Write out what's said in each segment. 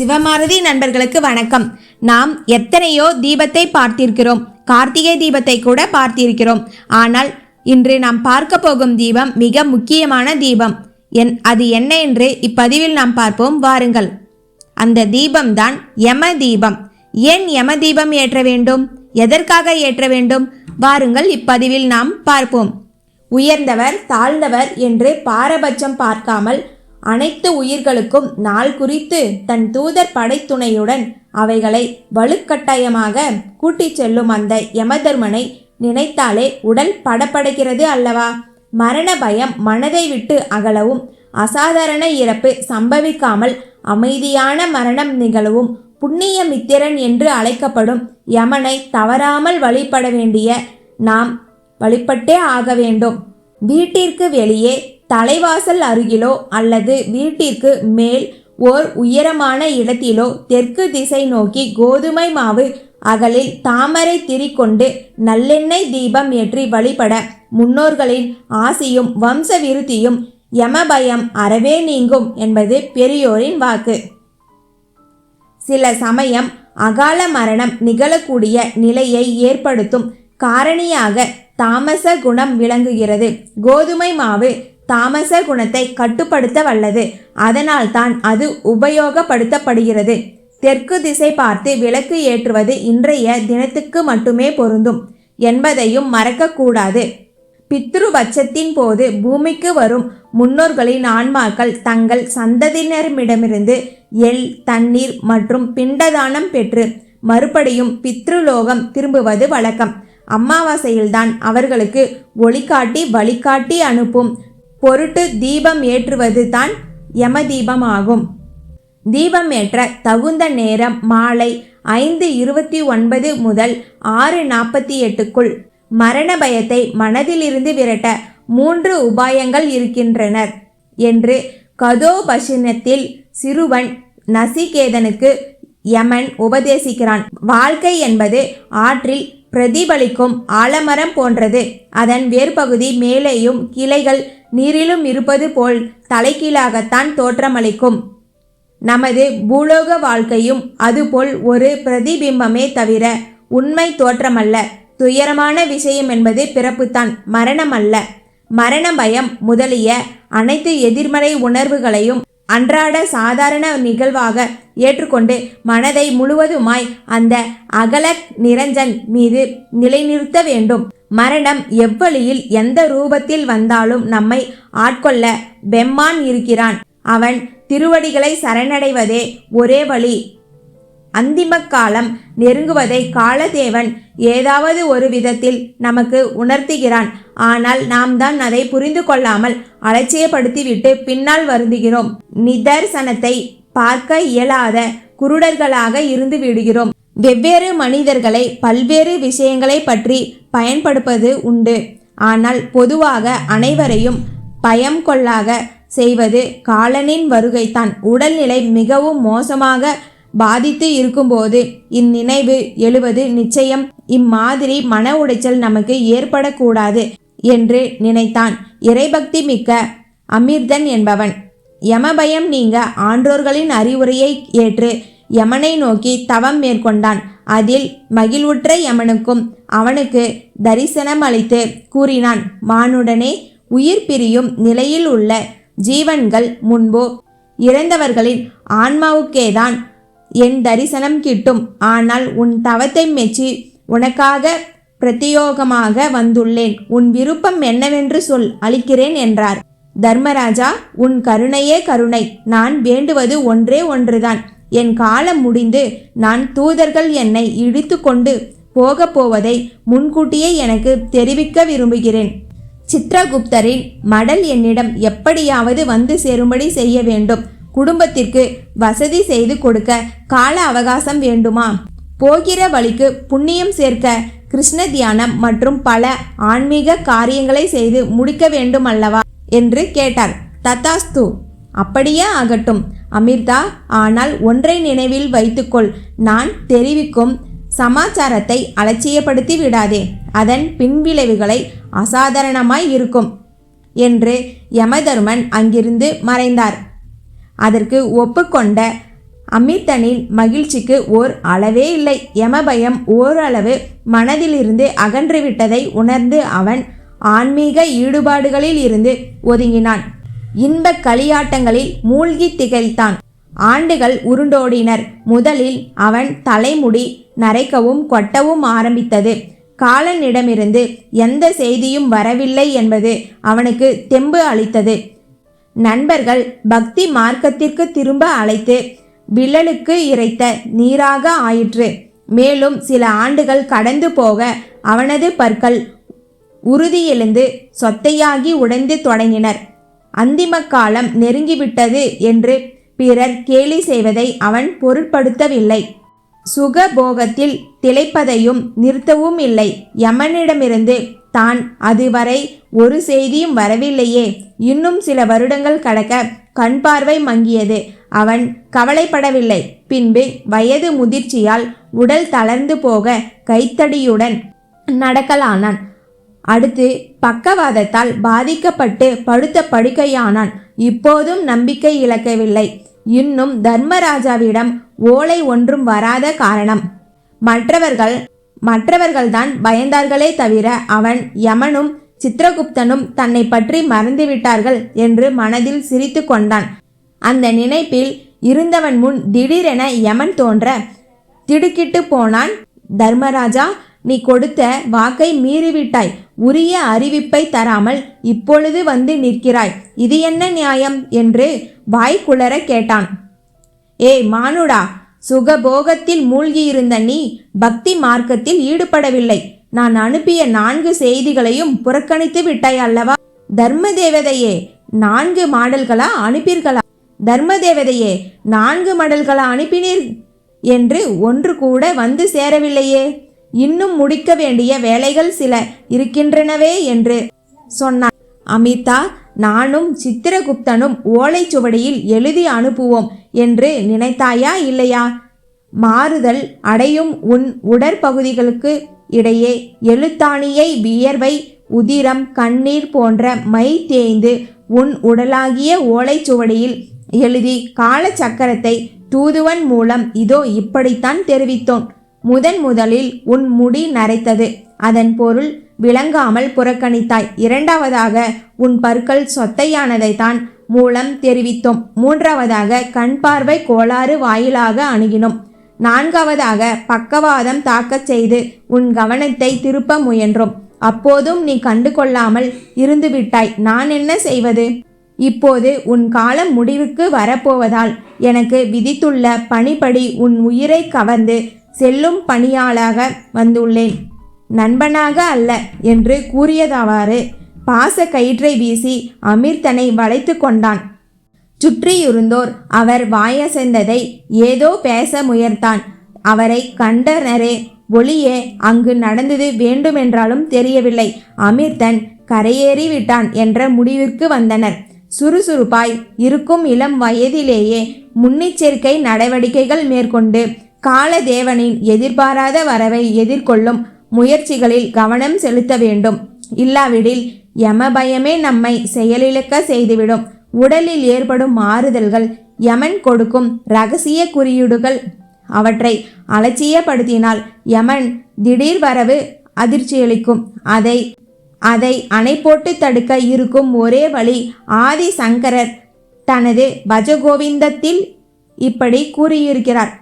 சிவமாரதி நண்பர்களுக்கு வணக்கம். நாம் எத்தனையோ தீபத்தை பார்த்திருக்கிறோம். கார்த்திகை தீபத்தை கூட பார்த்திருக்கிறோம். ஆனால் இன்று நாம் பார்க்க போகும் தீபம் மிக முக்கியமான தீபம். என் அது என்ன என்று இப்பதிவில் நாம் பார்ப்போம். வாருங்கள். அந்த தீபம்தான் யம தீபம். ஏன் யம தீபம் ஏற்ற வேண்டும்? எதற்காக ஏற்ற வேண்டும்? வாருங்கள் இப்பதிவில் நாம் பார்ப்போம். உயர்ந்தவர் தாழ்ந்தவர் என்று பாரபட்சம் பார்க்காமல் அனைத்து உயிர்களுக்கும் நாள் குறித்து தன் தூதர் படைத்துணையுடன் அவைகளை வலுக்கட்டாயமாக கூட்டிச் செல்லும் அந்த யமதர்மனை நினைத்தாலே உடல் படப்படுகிறது அல்லவா? மரண பயம் மனதை விட்டு அகலவும் அசாதாரண இறப்பு சம்பவிக்காமல் அமைதியான மரணம் நிகழவும் புண்ணிய மித்திரன் என்று அழைக்கப்படும் யமனை தவறாமல் வழிபட வேண்டிய நாம் வழிபட்டே ஆக வேண்டும். வீட்டிற்கு வெளியே தலைவாசல் அருகிலோ அல்லது வீட்டிற்கு மேல் ஓர் உயரமான இடத்திலோ தெற்கு திசை நோக்கி கோதுமை மாவு அகலில் தாமரை திரி கொண்டு நல்லெண்ணெய் தீபம் ஏற்றி வழிபட முன்னோர்களின் ஆசியும் வம்ச விருத்தியும் யமபயம் அறவே நீங்கும் என்பது பெரியோரின் வாக்கு. சில சமயம் அகால மரணம் நிகழக்கூடிய நிலையை ஏற்படுத்தும் காரணியாக தாமச குணம் விளங்குகிறது. கோதுமை மாவு தாமச குணத்தை கட்டுப்படுத்த வல்லது. அதனால்தான் அது உபயோகப்படுத்தப்படுகிறது. தெற்கு திசை பார்த்து விளக்கு ஏற்றுவது இன்றைய தினத்துக்கு மட்டுமே பொருந்தும் என்பதையும் மறக்கக்கூடாது. பித்ருபட்சத்தின் போது பூமிக்கு வரும் முன்னோர்களின் ஆன்மாக்கள் தங்கள் சந்ததியினரிடமிருந்து எள் தண்ணீர் மற்றும் பிண்டதானம் பெற்று மறுபடியும் பித்ருலோகம் திரும்புவது வழக்கம். அமாவாசையில்தான் அவர்களுக்கு ஒளிகாட்டி வழிகாட்டி அனுப்பும் பொருட்டு தீபம் ஏற்றுவது தான் யம தீபம் ஆகும் தீபம் ஏற்ற தகுந்த நேரம் மாலை ஐந்து இருபத்தி ஒன்பது முதல் ஆறு நாற்பத்தி எட்டுக்குள் மரண பயத்தை மனதிலிருந்து விரட்ட மூன்று உபாயங்கள் இருக்கின்றனர். என்று கதோபசினத்தில் சிறுவன் நசிகேதனுக்கு யமன் உபதேசிக்கிறான். வாழ்க்கை என்பது ஆற்றில் பிரதிபலிக்கும் ஆலமரம் போன்றது. அதன் வேர்பகுதி மேலேயும் கிளைகள் நீரிலும் இருப்பது போல் தலைகீழாகத்தான் தோற்றமளிக்கும். நமது பூலோக வாழ்க்கையும் அதுபோல் ஒரு பிரதிபிம்பமே தவிர உண்மை தோற்றமல்ல. துயரமான விஷயம் என்பது பிறப்புத்தான் மரணம் அல்ல. மரண பயம் முதலிய அனைத்து எதிர்மறை உணர்வுகளையும் அன்றாட சாதாரண நிகழ்வாக ஏற்றுக்கொண்டு மனதை முழுவதுமாய் அந்த அகல நிரஞ்சன் மீது நிலைநிறுத்த வேண்டும். மரணம் எவ்வழியில் எந்த ரூபத்தில் வந்தாலும் நம்மை ஆட்கொள்ள பெம்மான் இருக்கிறான். அவன் திருவடிகளை சரணடைவதே ஒரே வழி. அந்திம காலம் நெருங்குவதை காலதேவன் ஏதாவது ஒரு விதத்தில் நமக்கு உணர்த்துகிறான். ஆனால் நாம் தான் அதை புரிந்து கொள்ளாமல் அலட்சியப்படுத்திவிட்டு பின்னால் வருந்துகிறோம். நிதர்சனத்தை பார்க்க இயலாத குருடர்களாக இருந்து விடுகிறோம். வெவ்வேறு மனிதர்களை பல்வேறு விஷயங்களை பற்றி பயன்படுப்பது உண்டு. ஆனால் பொதுவாக அனைவரையும் பயம் கொள்ளாக செய்வது காலனின் வருகைதான். உடல்நிலை மிகவும் மோசமாக பாதித்து இருக்கும்போது இந்நினைவு எழுவது நிச்சயம் இம்மாதிரி மன உடைச்சல் நமக்கு ஏற்படக்கூடாது என்று நினைத்தான். இறைபக்தி மிக்க அமிர்தன் என்பவன். யமபயம் நீங்க ஆன்றோர்களின் அறிவுரையை ஏற்று யமனை நோக்கி தவம் மேற்கொண்டான். அதில் மகிழ்வுற்ற யமனுக்கும் அவனுக்கு தரிசனம் அளித்து கூறினான். மானுடனே உயிர் பிரியும் நிலையில் உள்ள ஜீவன்கள் முன்போ இறந்தவர்களின் ஆன்மாவுக்கேதான் என் தரிசனம் கிட்டும். ஆனால் உன் தவத்தை மெச்சி உனக்காக பிரத்தியோகமாக வந்துள்ளேன். உன் விருப்பம் என்னவென்று சொல் அளிக்கிறேன் என்றார். தர்மராஜா உன் கருணையே கருணை. நான் வேண்டுவது ஒன்றே ஒன்றுதான். என் காலம் முடிந்து நான் தூதர்கள் என்னை இடித்து கொண்டு போகப் போவதை முன்கூட்டியே எனக்கு தெரிவிக்க விரும்புகிறேன். சித்ரகுப்தரின் மடல் என்னிடம் எப்படியாவது வந்து சேரும்படி செய்ய வேண்டும். குடும்பத்திற்கு வசதி செய்து கொடுக்க கால அவகாசம் வேண்டுமா? போகிற வழிக்கு புண்ணியம் சேர்க்க கிருஷ்ண தியானம் மற்றும் பல ஆன்மீக காரியங்களை செய்து முடிக்க வேண்டும் அல்லவா என்று கேட்டார். தத்தாஸ்து அப்படியே ஆகட்டும். அமிர்தா ஆனால் ஒன்றை நினைவில் வைத்துக்கொள். நான் தெரிவிக்கும் சமாச்சாரத்தை அலட்சியப்படுத்தி விடாதே. அதன் பின்விளைவுகளை அசாதாரணமாய் இருக்கும். என்று யமதர்மன் அங்கிருந்து மறைந்தார். அதற்கு ஒப்புக்கொண்ட அமிர்தனின் மகிழ்ச்சிக்கு ஓர் அளவே இல்லை. யமபயம் ஓரளவு மனதிலிருந்து அகன்றுவிட்டதை உணர்ந்து அவன் ஆன்மீக ஈடுபாடுகளில் இருந்து ஒதுங்கினான். இன்பக் களியாட்டங்களில் மூழ்கி திகழ்த்தான் ஆண்டுகள் உருண்டோடினர். முதலில் அவன் தலைமுடி நரைக்கவும் கொட்டவும் ஆரம்பித்தது. காலனிடமிருந்து எந்த செய்தியும் வரவில்லை என்பது அவனுக்கு தெம்பு அளித்தது. நண்பர்கள் பக்தி மார்க்கத்திற்கு திரும்ப அழைத்து வில்லலுக்கு இறைத்த நீராக ஆயிற்று. மேலும் சில ஆண்டுகள் கடந்து போக அவனது பற்கள் உறுதியெழுந்து சொத்தையாகி உடைந்து தொடங்கினர். அந்திம காலம் நெருங்கிவிட்டது என்று பிறர் கேலி செய்வதை அவன் பொருட்படுத்தவில்லை. சுகபோகத்தில் திளைப்பதையும் நிறுத்தவும் இல்லை யமனிடமிருந்து தான் அதுவரை ஒரு செய்தியும் வரவில்லையே. இன்னும் சில வருடங்கள் கடக்க கண் பார்வை மங்கியது. அவன் கவலைப்படவில்லை. பின்பு வயது முதிர்ச்சியால் உடல் தளர்ந்து போக கைத்தடியுடன் நடக்கலானான். அடுத்து பக்கவாதத்தால் பாதிக்கப்பட்டு படுத்த படுக்கையானான். இப்போதும் நம்பிக்கை இழக்கவில்லை. இன்னும் தர்மராஜாவிடம் ஓலை ஒன்றும் வராத காரணம். மற்றவர்கள் மற்றவர்கள்தான் பயந்தார்களே தவிர அவன் யமனும் சித்திரகுப்தனும் தன்னை பற்றி மறந்துவிட்டார்கள் என்று மனதில் சிரித்து கொண்டான். அந்த நினைப்பில் இருந்தவன் முன் திடீரென யமன் தோன்ற திடுக்கிட்டு போனான்? தர்மராஜா நீ கொடுத்த வாக்கை மீறிவிட்டாய். உரிய அறிவிப்பை தராமல் இப்பொழுது வந்து நிற்கிறாய். இது என்ன நியாயம்? என்று வாய்க்குளர கேட்டான். ஏய் மானுடா சுகபோகத்தில் மூழ்கியிருந்த நீ பக்தி மார்க்கத்தில் ஈடுபடவில்லை. நான் அனுப்பிய நான்கு செய்திகளையும் புறக்கணித்து விட்டாய் அல்லவா? தர்ம தேவதையே நான்கு மாடல்களா அனுப்பீர்களா? தர்ம தேவதையே நான்கு மடல்களா அனுப்பினீர் என்று ஒன்று கூட வந்து சேரவில்லையே. இன்னும் முடிக்க வேண்டிய வேலைகள் சில இருக்கின்றனவே என்று சொன்னான் அமிதா நானும் சித்திரகுப்தனும் ஓலைச்சுவடியில் எழுதி அனுப்புவோம் என்று நினைத்தாயா இல்லையா? மாறுதல் அடையும் உன் உடற்பகுதிகளுக்கு இடையே எழுத்தாணியை வியர்வை உதிரம் கண்ணீர் போன்ற மை தேய்ந்து உன் உடலாகிய ஓலைச்சுவடியில் எழுதி காலச்சக்கரத்தை தூதுவன் மூலம் இதோ இப்படித்தான் தெரிவித்தோன் முதன் முதலில் உன் முடி நரைத்தது. அதன் பொருள் விளங்காமல் புறக்கணித்தாய். இரண்டாவதாக உன் பற்கள் சொத்தையானதைத்தான் மூலம் தெரிவித்தோம். மூன்றாவதாக கண் பார்வை கோளாறு வாயிலாக அணுகினோம். நான்காவதாக பக்கவாதம் தாக்கச் செய்து உன் கவனத்தை திருப்ப முயன்றோம். அப்போதும் நீ கண்டு கொள்ளாமல் இருந்துவிட்டாய். நான் என்ன செய்வது? இப்போது உன் காலம் முடிவுக்கு வரப்போவதால் எனக்கு விதித்துள்ள பணிப்படி உன் உயிரை கவர்ந்து செல்லும் பணியாளாக வந்துள்ளேன். நண்பனாக அல்ல என்று கூறியதவாறு பாச கயிற்றை வீசி அமிர்தனை வளைத்து கொண்டான். சுற்றியிருந்தோர் அவர் வாயசைந்ததை ஏதோ பேச முயர்த்தான் அவரை கண்டனரே ஒளியே அங்கு நடந்தது வேண்டுமென்றாலும் தெரியவில்லை. அமிர்தன் கரையேறி விட்டான் என்ற முடிவிற்கு வந்தனர். சுறுசுறுப்பாய் இருக்கும் இளம் வயதிலேயே முன்னெச்சரிக்கை நடவடிக்கைகள் மேற்கொண்டு காலதேவனின் எதிர்பாராத வரவை எதிர்கொள்ளும் முயற்சிகளில் கவனம் செலுத்த வேண்டும். இல்லாவிடில் யமபயமே நம்மை செயலிழக்க செய்துவிடும். உடலில் ஏற்படும் மாறுதல்கள் யமன் கொடுக்கும் ரகசிய குறியீடுகள் அவற்றை அலட்சியப்படுத்தினால் யமன் திடீர் வரவு அதிர்ச்சியளிக்கும். அதை அதை அணை போட்டு தடுக்க இருக்கும் ஒரே வழி ஆதி சங்கரர் தனது பஜகோவிந்தத்தில் இப்படி கூறியிருக்கிறார்.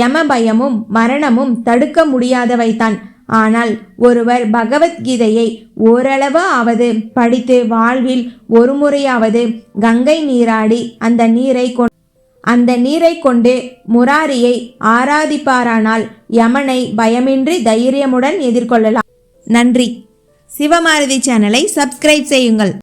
யம பயமும் மரணமும் தடுக்க முடியாதவைதான். ஆனால் ஒருவர் பகவத்கீதையை ஓரளவு ஆவது படித்து வாழ்வில் ஒரு முறையாவது கங்கை நீராடி அந்த நீரை கொ அந்த நீரை கொண்டு முராரியை ஆராதிப்பாரானால் யமனை பயமின்றி தைரியமுடன் எதிர்கொள்ளலாம். நன்றி. சிவமாரதி சேனலை சப்ஸ்கிரைப் செய்யுங்கள்.